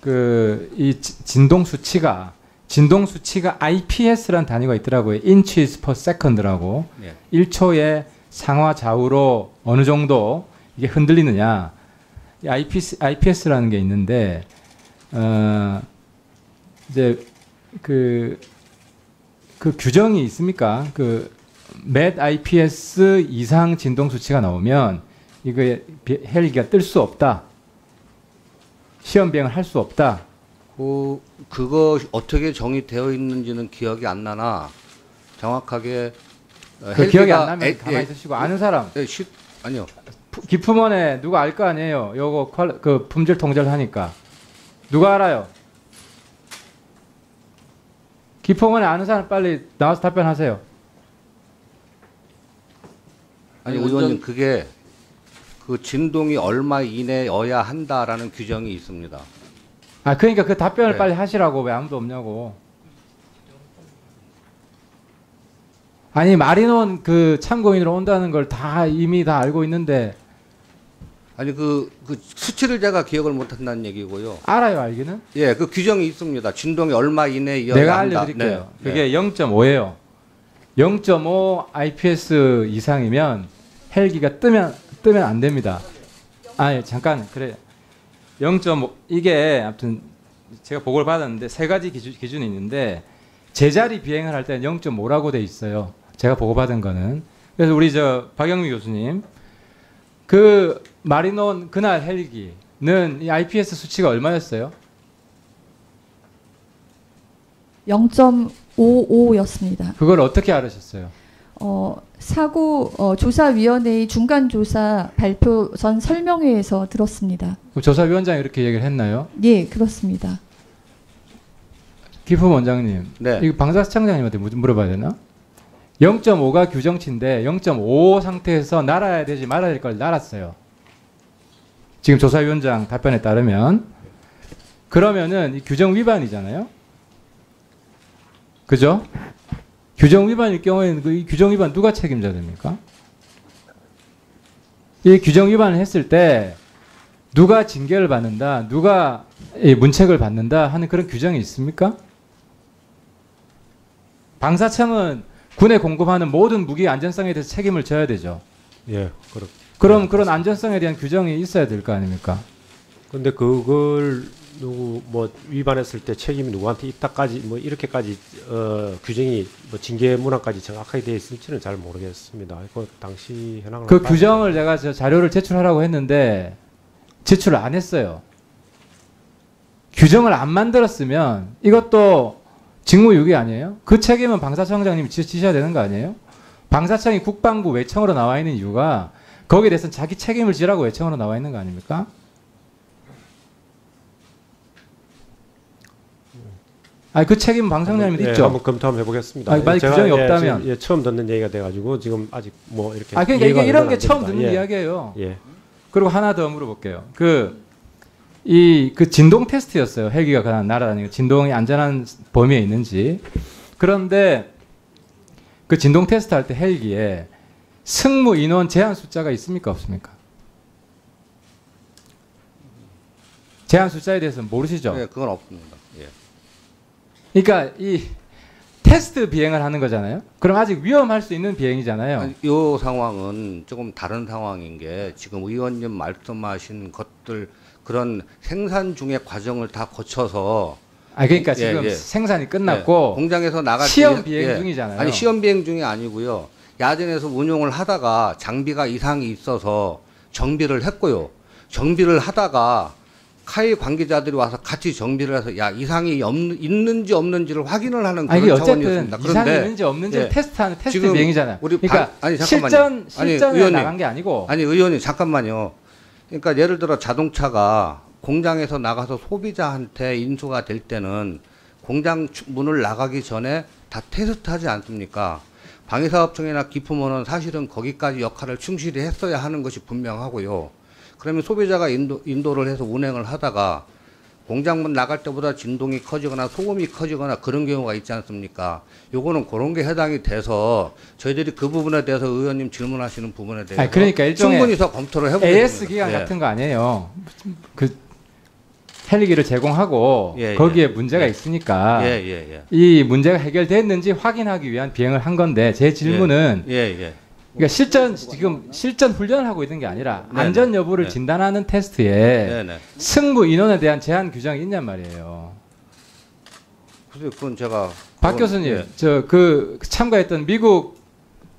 그 이 진동 수치가 진동 수치가 IPS라는 단위가 있더라고요. inches per second라고. 예. 1초에 상하 좌우로 어느 정도 이게 흔들리느냐. 이 IPS, IPS라는 게 있는데 어 이제 그, 그 규정이 있습니까? 그 met IPS 이상 진동 수치가 나오면 이거에 비- 헬기가 뜰 수 없다. 시험 비행을 할 수 없다. 그 그거 어떻게 정의되어 있는지는 기억이 안 나나 정확하게 어, 그 기억이 안 나면 에- 가만히 예, 있으시고 아는 사람 예, 시, 아니요 푸- 기품원에 누가 알 거 아니에요. 요거 퀄- 그 품질 통제를 하니까 누가 알아요? 기품원에 아는 사람 빨리 나와서 답변하세요. 아니 아니, 의원님 운전- 그게 그 진동이 얼마 이내여야 한다라는 규정이 있습니다. 아 그러니까 그 답변을 네. 빨리 하시라고 왜 아무도 없냐고. 아니 마리논 그 참고인으로 온다는 걸 다 이미 다 알고 있는데 아니 그, 그 수치를 제가 기억을 못한다는 얘기고요. 알아요 알기는? 예, 그 규정이 있습니다. 진동이 얼마 이내여야 내가 한다. 알려드릴게요. 네, 그게 0.5예요. 0.5 IPS 이상이면 헬기가 뜨면 뜨면 안 됩니다. 아니 잠깐 그래 0.5 이게 아무튼 제가 보고를 받았는데 세 가지 기준, 기준이 있는데 제자리 비행을 할 때는 0.5라고 돼 있어요. 제가 보고 받은 거는 그래서 우리 저 박영미 교수님 그 마리논 그날 헬기는 이 IPS 수치가 얼마였어요? 0.55였습니다. 그걸 어떻게 알으셨어요? 어, 사고 어, 조사위원회의 중간 조사 발표 전 설명회에서 들었습니다. 그럼 조사위원장이 이렇게 얘기를 했나요? 예, 그렇습니다. 기품 원장님, 네. 이거 방사청장님한테 물- 물어봐야 되나? 0.5가 규정치인데 0.5 상태에서 날아야 되지 말아야 될 걸 날았어요. 지금 조사위원장 답변에 따르면 그러면은 이 규정 위반이잖아요. 그죠? 규정 위반일 경우에는 그이 규정 위반 누가 책임져야 됩니까? 이 규정 위반을 했을 때 누가 징계를 받는다, 누가 이 문책을 받는다 하는 그런 규정이 있습니까? 방사청은 군에 공급하는 모든 무기 안전성에 대해서 책임을 져야 되죠. 예, 그렇. 그럼 그런 안전성에 대한 규정이 있어야 될 거 아닙니까? 근데 그걸 누구 뭐 위반했을 때 책임이 누구한테 있다까지 뭐 이렇게까지 어 규정이 뭐 징계 문항까지 정확하게 되어 있을지는 잘 모르겠습니다. 그 당시 현황을 그 규정을 제가 저 자료를 제출하라고 했는데 제출을 안 했어요. 규정을 안 만들었으면 이것도 직무유기 아니에요? 그 책임은 방사청장님이 지- 지셔야 되는 거 아니에요? 방사청이 국방부 외청으로 나와 있는 이유가 거기에 대해서는 자기 책임을 지라고 외청으로 나와 있는 거 아닙니까? 아니 그 책임은 방사청장님이 예, 있죠. 한번 검토 한번 해보겠습니다. 아니, 만약 규정이 예, 없다면. 지금, 예, 처음 듣는 얘기가 돼가지고 지금 아직 뭐 이렇게 아 그러니까 이게 이런 게안 처음. 듣는 예, 이야기예요. 예. 그리고 하나 더 물어볼게요. 그, 이, 그 진동 테스트였어요. 헬기가 그냥 날아다니는 거. 진동이 안전한 범위에 있는지. 그런데 그 진동 테스트 할 때 헬기에 승무 인원 제한 숫자가 있습니까? 없습니까? 제한 숫자에 대해서는 모르시죠? 예, 그건 없습니다. 예. 그러니까 이 테스트 비행을 하는 거잖아요. 그럼 아직 위험할 수 있는 비행이잖아요. 요 상황은 조금 다른 상황인 게 지금 의원님 말씀하신 것들 그런 생산 중의 과정을 다 거쳐서 아 그러니까 예, 지금 예. 생산이 예, 끝났고 공장에서 나갈 시험 때- 비행 예. 중이잖아요. 아니 시험 비행 중이 아니고요. 야전에서 운용을 하다가 장비가 이상이 있어서 정비를 했고요. 정비를 하다가 카이 관계자들이 와서 같이 정비를 해서 야 이상이 없, 있는지 없는지를 확인을 하는 아니 그런 어쨌든 차원이었습니다. 이상이 그런데 있는지 없는지 예. 테스트하는 테스트 비행이잖아요. 우리 그러니까 반- 아니, 잠깐만요. 실전 아니, 실전에 의원님. 나간 게 아니고 아니 의원님 잠깐만요. 그러니까 예를 들어 자동차가 공장에서 나가서 소비자한테 인수가 될 때는 공장 추- 문을 나가기 전에 다 테스트하지 않습니까? 방위사업청이나 기품원은 사실은 거기까지 역할을 충실히 했어야 하는 것이 분명하고요. 그러면 소비자가 인도, 인도를 해서 운행을 하다가 공장문 나갈 때보다 진동이 커지거나 소음이 커지거나 그런 경우가 있지 않습니까? 요거는 그런 게 해당이 돼서 저희들이 그 부분에 대해서 의원님 질문하시는 부분에 대해서 아니, 그러니까 일종의 충분히 더 검토를 해보겠습니다. AS 기간 예. 같은 거 아니에요. 그 헬기를 제공하고 예, 예. 거기에 문제가 예. 있으니까 예. 이 문제가 해결됐는지 확인하기 위한 비행을 한 건데 제 질문은. 그러니까 실전 지금 실전 훈련을 하고 있는 게 아니라 네네. 안전 여부를 네. 진단하는 테스트에 네, 네. 승무 인원에 대한 제한 규정이 있냔 말이에요. 그래서 그건 제가 박 그건, 교수님, 예. 저그 참가했던 미국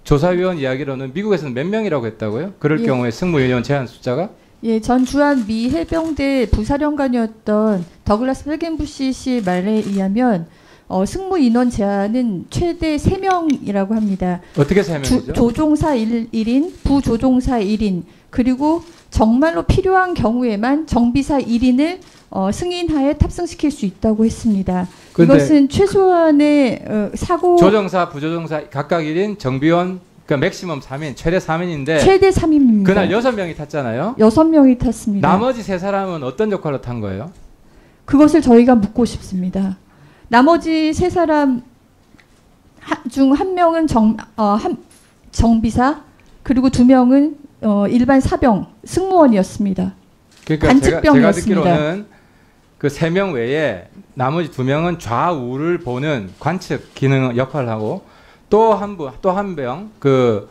조사위원 이야기로는 미국에서는 몇 명이라고 했다고요? 그럴 예. 경우에 승무 인원 제한 숫자가 예, 전 주한 미 해병대 부사령관이었던 더글라스 펠겐부시 씨 말에 의하면 어, 승무 인원 제한은 최대 3명이라고 합니다. 어떻게 세 주, 명이죠? 조 종사 1, 1인, 부조종사 1인, 그리고 정말로 필요한 경우에만 정비사 1인을 어, 승인하에 탑승시킬 수 있다고 했습니다. 이것은 최소한의 어, 사고 조정사, 부조정사 각각 1인, 정비원 그러니까 맥시멈 3인, 최대 3인인데 최대 3인입니다. 그날 여섯 명이 탔잖아요. 여섯 명이 탔습니다. 나머지 세 사람은 어떤 역할로 탄 거예요? 그것을 저희가 묻고 싶습니다. 나머지 세 사람 중 한 명은 정, 어, 한, 정비사 그리고 두 명은 어, 일반 사병 승무원이었습니다. 그러니까 제가, 제가 관측병이었습니다. 듣기로는 그 세 명 외에 나머지 두 명은 좌우를 보는 관측 기능 역할을 하고 또 한 분, 또 한 명, 그,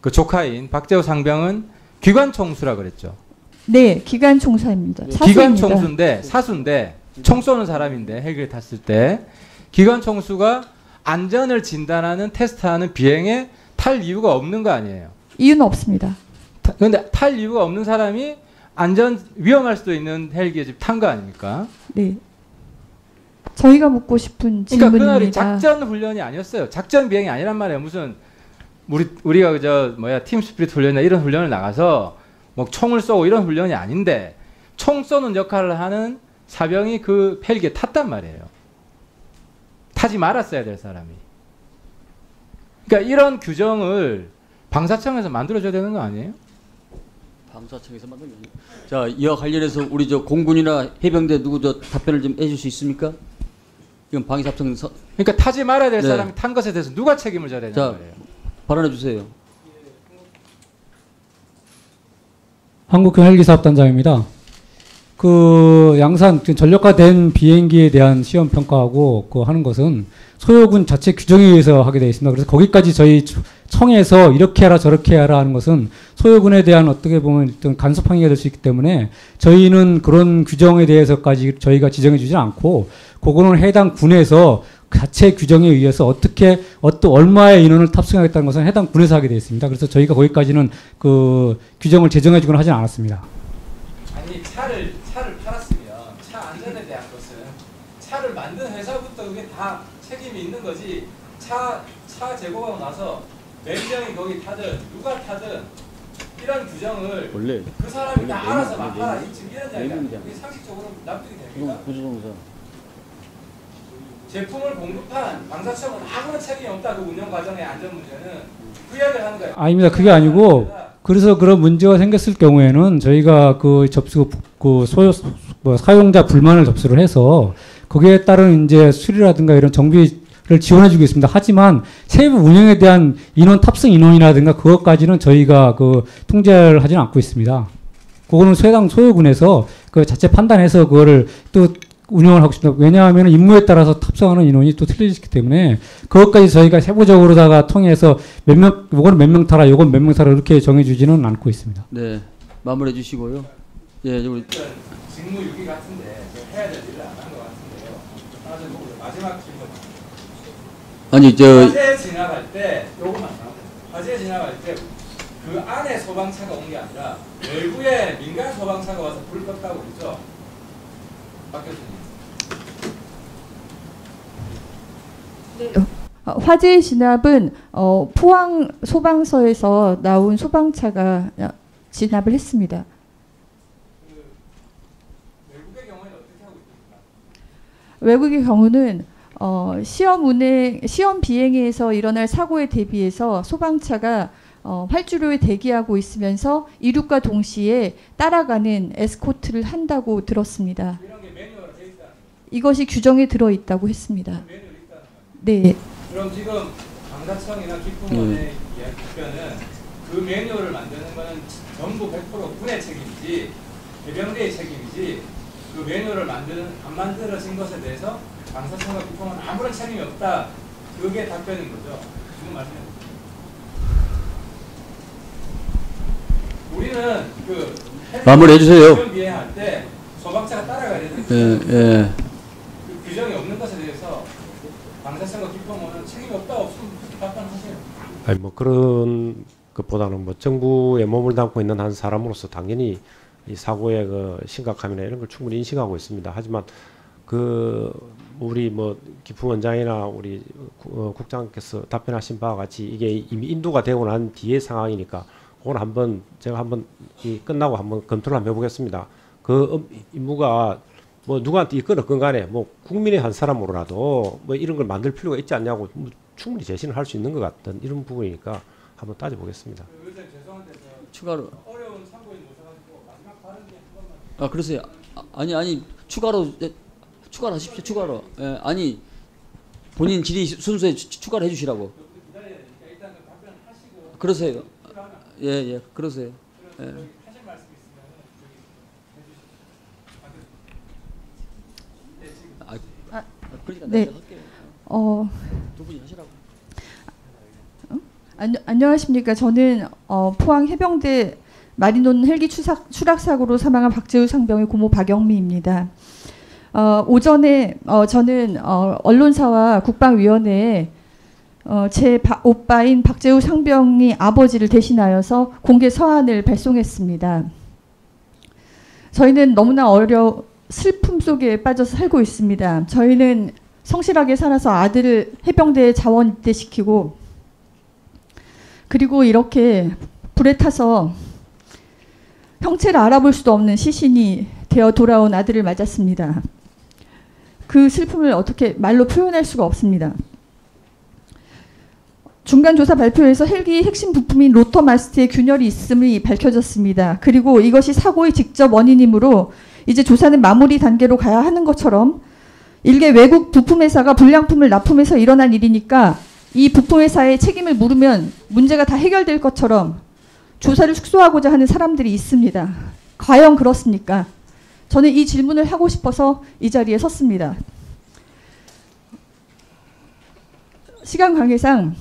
그 조카인 박재호 상병은 기관 총수라 그랬죠. 네, 기관 총사입니다. 네. 기관 사수입니다. 총수인데 사수인데 총 쏘는 사람인데 헬기를 탔을 때 기관 총수가 안전을 진단하는 테스트하는 비행에 탈 이유가 없는 거 아니에요. 이유는 없습니다. 타- 근데 탈 이유가 없는 사람이 안전 위험할 수도 있는 헬기에 지금 탄 거 아닙니까? 네. 저희가 묻고 싶은 그러니까 그날이 질문입니다. 작전 훈련이 아니었어요. 작전 비행이 아니란 말이에요. 무슨 우리 우리가 그저 뭐야 팀 스피릿 훈련이나 이런 훈련을 나가서 뭐 총을 쏘고 이런 훈련이 아닌데 총 쏘는 역할을 하는 사병이 그 헬기에 탔단 말이에요. 타지 말았어야 될 사람이. 그러니까 이런 규정을 방사청에서 만들어줘야 되는 거 아니에요? 방사청에서 만든 게. 자, 이와 관련해서 우리 저 공군이나 해병대 누구 저 답변을 좀 해줄 수 있습니까? 이건 방사청 서, 그러니까 타지 말아야 될 네. 사람이 탄 것에 대해서 누가 책임을 져야 되는 자, 거예요? 발언해 주세요. 한국형 헬기사업단장입니다. 그 양산 그 전력화된 비행기에 대한 시험 평가하고 그 하는 것은 소요군 자체 규정에 의해서 하게 되어 있습니다. 그래서 거기까지 저희 초- 청에서 이렇게 하라 저렇게 하라 하는 것은 소요군에 대한 어떻게 보면 어떤 간섭 항의가 될 수 있기 때문에 저희는 그런 규정에 대해서까지 저희가 지정해 주지 않고 그거는 해당 군에서 자체 규정에 의해서 어떻게 어떤 얼마의 인원을 탑승하겠다는 것은 해당 군에서 하게 되어 있습니다. 그래서 저희가 거기까지는 그 규정을 제정해 주거나 하진 않았습니다. 아니 차를 차를 팔았으면 차 안전에 대한 것은 차를 만든 회사부터 그게 다 책임이 있는 거지 차 차 제공하고 나서 몇 명이 거기 타든 누가 타든 이런 규정을 원래 그 사람이 다 원래 알아서 네막 명, 하라 네 지금 이런 명이잖아. 이게 상식적으로 납득이? 구조동사. 제품을 공급한 방사청은 아무런 책임이 없다 그 운영 과정의 안전 문제는 그 이야기를 하는 거예요. 아닙니다. 그게 아니고 그래서 그런 문제가 생겼을 경우에는 저희가 그 접수 그 소요 뭐 사용자 불만을 접수를 해서 거기에 따른 이제 수리라든가 이런 정비 를 지원해 주고 있습니다. 하지만 세부 운영에 대한 인원 탑승 인원이라든가 그것까지는 저희가 그 통제를 하지는 않고 있습니다. 그거는 해당 소요군에서 그 자체 판단해서 그거를 또 운영을 하고 있습니다. 왜냐하면 임무에 따라서 탑승하는 인원이 또 틀리기 때문에 그것까지 저희가 세부적으로다가 통해서 몇 명, 요거는 몇명 타라, 요건 몇 명 타라 이렇게 정해주지는 않고 있습니다. 네. 마무리해 주시고요. 예, 우리 직무 유기 같은데 저 해야 될 일을 안 한 것 같은데요. 하나 좀 보고요. 마지막 질문. 아니 저 화재 지나갈 때 요것만. 화재 지나갈 때 그 안에 소방차가 온 게 아니라 외부에 민간 소방차가 와서 불 껐다고 그러죠. 박 교수님. 어, 화재 진압은 어, 포항 소방서에서 나온 소방차가 어, 진압을 했습니다. 외국의 경우에는 어떻게 하고 있습니까? 외국의 경우는 어, 시험 운행, 시험 비행에서 일어날 사고에 대비해서 소방차가 어, 활주로에 대기하고 있으면서 이륙과 동시에 따라가는 에스코트를 한다고 들었습니다. 이것이 규정에 들어 있다고 했습니다. 네, 그럼 지금 방사청이나 기품원의 이야기 답변은 그 매뉴얼을 만드는 거는 전부 100% 군의 책임이지 해병대의 책임이지 그 매뉴얼을 만드는 안 만들어진 것에 대해서 방사청과 기품은 아무런 책임이 없다. 그게 답변인 거죠. 무슨 말이에요? 우리는 그 마무리해 주세요. 비행할 때 소방차가 따라가야 되는 예, 예. 그 규정이 없는 것에 대해서 방사청과 기품은 책임이 없다 없으면 답변하세요. 아니 뭐 그런 것보다는 뭐 정부에 몸을 담고 있는 한 사람으로서 당연히 이 사고의 그 심각함이나 이런 걸 충분히 인식하고 있습니다. 하지만 그 우리 뭐 기품 원장이나 우리 구- 어, 국장께서 답변하신 바와 같이 이게 이미 인도가 되고 난 뒤의 상황이니까 그걸 한번 제가 한번 이 끝나고 한번 검토를 한번 해보겠습니다. 그 업- 임무가 뭐 누구한테 이건 어건 간에 뭐 국민의 한 사람으로라도 뭐 이런 걸 만들 필요가 있지 않냐고 뭐 충분히 제시는 할 수 있는 것 같던 이런 부분이니까 한번 따져보겠습니다. 저 추가로 어려운 참고인 모셔가지고 마지막 발언 한 번만. 아 그러세요. 아, 아니 아니 추가로 예, 추가로 하십시오. 추가로. 예, 아니 본인 질의 순서에 추, 추가를 해주시라고. 그러세요. 예예 예, 그러세요. 예. 아, 아, 그러니까 네. 어, 두 분이 하시라고. 안녕, 안녕하십니까. 저는 어, 포항 해병대 마리논 헬기 추락 사고로 사망한 박재우 상병의 고모 박영미입니다. 어, 오전에 어, 저는 어, 언론사와 국방위원회에 어, 제 바- 오빠인 박재우 상병이 아버지를 대신하여서 공개 서한을 발송했습니다. 저희는 너무나 어려 슬픔 속에 빠져서 살고 있습니다. 저희는 성실하게 살아서 아들을 해병대에 자원 입대시키고 그리고 이렇게 불에 타서 형체를 알아볼 수도 없는 시신이 되어 돌아온 아들을 맞았습니다. 그 슬픔을 어떻게 말로 표현할 수가 없습니다. 중간 조사 발표에서 헬기 핵심 부품인 로터 마스트에 균열이 있음이 밝혀졌습니다. 그리고 이것이 사고의 직접 원인이므로 이제 조사는 마무리 단계로 가야 하는 것처럼 일개 외국 부품 회사가 불량품을 납품해서 일어난 일이니까 이 부품 회사의 책임을 물으면 문제가 다 해결될 것처럼 조사를 축소하고자 하는 사람들이 있습니다. 과연 그렇습니까? 저는 이 질문을 하고 싶어서 이 자리에 섰습니다. 시간 관계상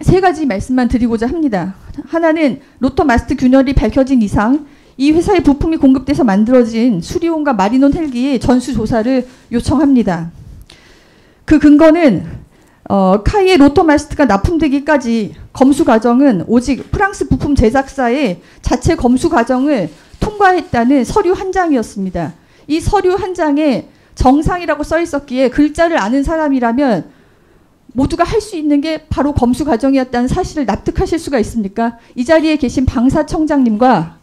세 가지 말씀만 드리고자 합니다. 하나는 로터 마스트 균열이 밝혀진 이상 이 회사의 부품이 공급돼서 만들어진 수리온과 마리논 헬기의 전수 조사를 요청합니다. 그 근거는 어, 카이의 로터 마스트가 납품되기까지 검수 과정은 오직 프랑스 부품 제작사의 자체 검수 과정을 통과했다는 서류 한 장이었습니다. 이 서류 한 장에 정상이라고 써 있었기에 글자를 아는 사람이라면 모두가 할 수 있는 게 바로 검수 과정이었다는 사실을 납득하실 수가 있습니까? 이 자리에 계신 방사청장님과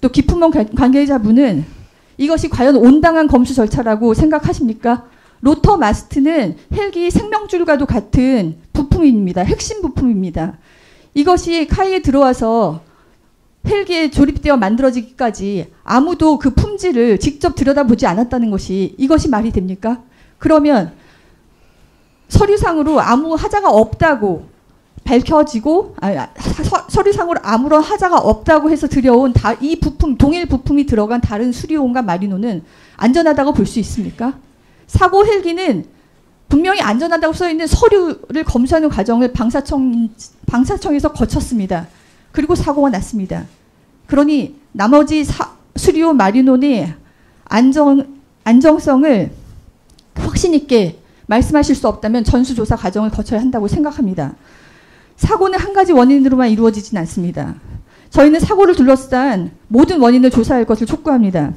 또 기품원 관- 관계자분은 이것이 과연 온당한 검수 절차라고 생각하십니까? 로터 마스트는 헬기 생명줄과도 같은 부품입니다. 핵심 부품입니다. 이것이 카이에 들어와서 헬기에 조립되어 만들어지기까지 아무도 그 품질을 직접 들여다보지 않았다는 것이 이것이 말이 됩니까? 그러면 서류상으로 아무 하자가 없다고 밝혀지고 아, 아, 서, 서류상으로 아무런 하자가 없다고 해서 들여온 다, 이 부품 동일 부품이 들어간 다른 수리온과 마리노는 안전하다고 볼 수 있습니까? 사고 헬기는 분명히 안전하다고 써 있는 서류를 검수하는 과정을 방사청 방사청에서 거쳤습니다. 그리고 사고가 났습니다. 그러니 나머지 사, 수리온 마리논의 안정 안정성을 확신 있게 말씀하실 수 없다면 전수조사 과정을 거쳐야 한다고 생각합니다. 사고는 한 가지 원인으로만 이루어지진 않습니다. 저희는 사고를 둘러싼 모든 원인을 조사할 것을 촉구합니다.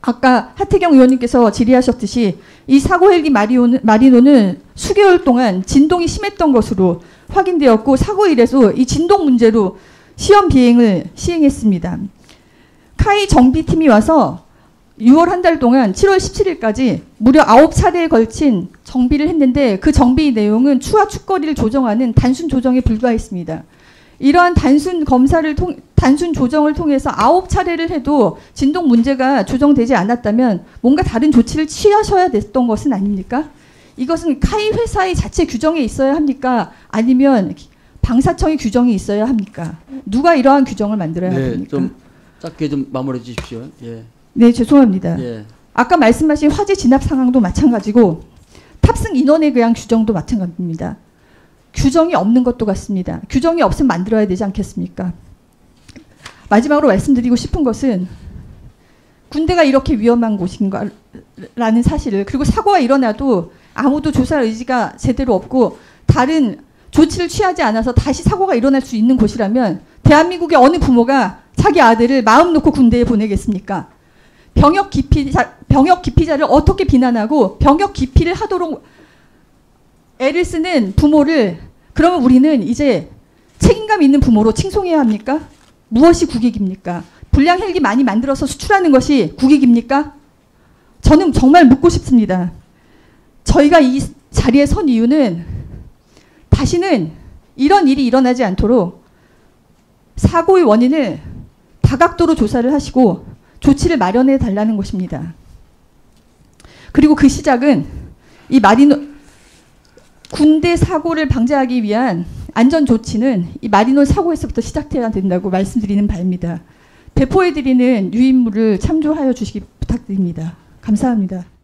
아까 하태경 의원님께서 질의하셨듯이 이 사고 헬기 마리오는, 마리노는 수개월 동안 진동이 심했던 것으로 확인되었고 사고 일에서 이 진동 문제로 시험 비행을 시행했습니다. 카이 정비팀이 와서 6월 한 달 동안 7월 17일까지 무려 9차례에 걸친 정비를 했는데 그 정비 내용은 추와 축거리를 조정하는 단순 조정에 불과했습니다. 이러한 단순 검사를 통 단순 조정을 통해서 9차례를 해도 진동 문제가 조정되지 않았다면 뭔가 다른 조치를 취하셔야 됐던 것은 아닙니까? 이것은 카이 회사의 자체 규정에 있어야 합니까? 아니면 방사청의 규정이 있어야 합니까? 누가 이러한 규정을 만들어야 네, 합니까? 좀 짧게 좀 마무리해 주십시오. 예. 네, 죄송합니다. 예. 아까 말씀하신 화재 진압 상황도 마찬가지고 탑승 인원에 대한 규정도 마찬가지입니다. 규정이 없는 것도 같습니다. 규정이 없으면 만들어야 되지 않겠습니까? 마지막으로 말씀드리고 싶은 것은 군대가 이렇게 위험한 곳인가라는 사실을 그리고 사고가 일어나도 아무도 조사할 의지가 제대로 없고 다른 조치를 취하지 않아서 다시 사고가 일어날 수 있는 곳이라면 대한민국의 어느 부모가 자기 아들을 마음 놓고 군대에 보내겠습니까? 병역 기피자 병역 기피자를 어떻게 비난하고 병역 기피를 하도록 애를 쓰는 부모를 그러면 우리는 이제 책임감 있는 부모로 칭송해야 합니까? 무엇이 국익입니까? 불량 헬기 많이 만들어서 수출하는 것이 국익입니까? 저는 정말 묻고 싶습니다. 저희가 이 자리에 선 이유는 다시는 이런 일이 일어나지 않도록 사고의 원인을 다각도로 조사를 하시고 조치를 마련해 달라는 것입니다. 그리고 그 시작은 이 마리노 군대 사고를 방지하기 위한 안전 조치는 이 마리노 사고에서부터 시작해야 된다고 말씀드리는 바입니다. 배포해드리는 유인물을 참조하여 주시기 부탁드립니다. 감사합니다.